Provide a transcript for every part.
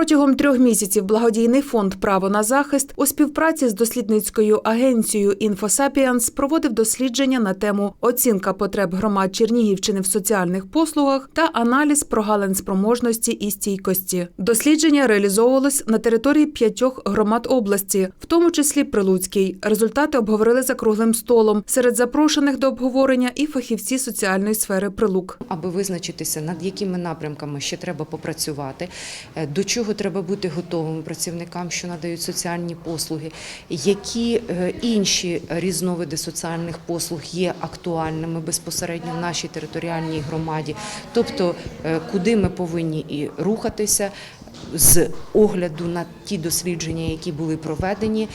Протягом трьох місяців благодійний фонд Право на захист у співпраці з дослідницькою агенцією «Інфосапіанс» проводив дослідження на тему оцінка потреб громад Чернігівщини в соціальних послугах та аналіз прогалин спроможності і стійкості. Дослідження реалізовувалось на території п'ятьох громад області, в тому числі Прилуцькій. Результати обговорили за круглим столом. Серед запрошених до обговорення і фахівці соціальної сфери Прилук. аби визначитися, над якими напрямками ще треба попрацювати, е, до чого треба бути готовим працівникам, що надають соціальні послуги, які е, інші різновиди соціальних послуг є актуальними безпосередньо в нашій територіальній громаді, тобто е, куди ми повинні і рухатися. З огляду на ті дослідження, які були проведені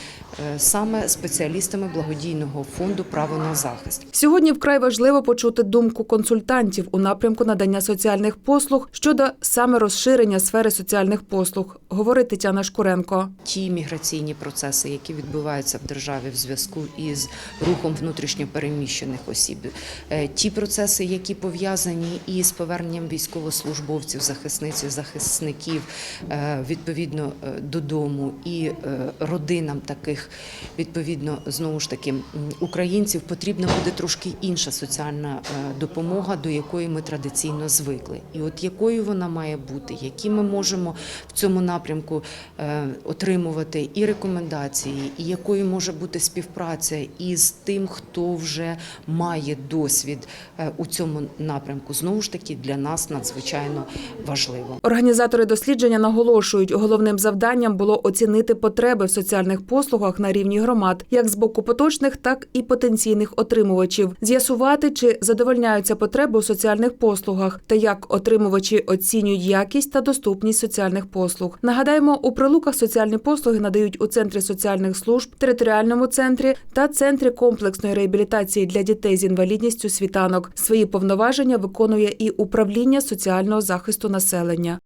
е, саме спеціалістами благодійного фонду Право на захист. Сьогодні вкрай важливо почути думку консультантів у напрямку надання соціальних послуг щодо саме розширення сфери соціальних послуг, говорить Тетяна Шкуренко. ті міграційні процеси, які відбуваються в державі в зв'язку із рухом внутрішньопереміщених осіб, е, ті процеси, які пов'язані із поверненням військовослужбовців, захисниць, захисників відповідно е, додому і е, родинам таких відповідно знову ж таки українців потрібна буде трошки інша соціальна е, допомога, до якої ми традиційно звикли. І от якою вона має бути, які ми можемо в цьому напрямку е, отримувати і рекомендації, і якою може бути співпраця із тим, хто вже має досвід е, у цьому напрямку, знову ж таки для нас надзвичайно важливо. Організатори дослідження наголошують, головним завданням було оцінити потреби в соціальних послугах на рівні громад, як з боку поточних, так і потенційних отримувачів, з'ясувати, чи задовольняються потреби у соціальних послугах та як отримувачі оцінюють якість та доступність соціальних послуг. Нагадаємо, у прилуках соціальні послуги надають у центрі соціальних служб, територіальному центрі та центрі комплексної реабілітації для дітей з інвалідністю світанок. Свої повноваження виконує і управління соціального захисту населення.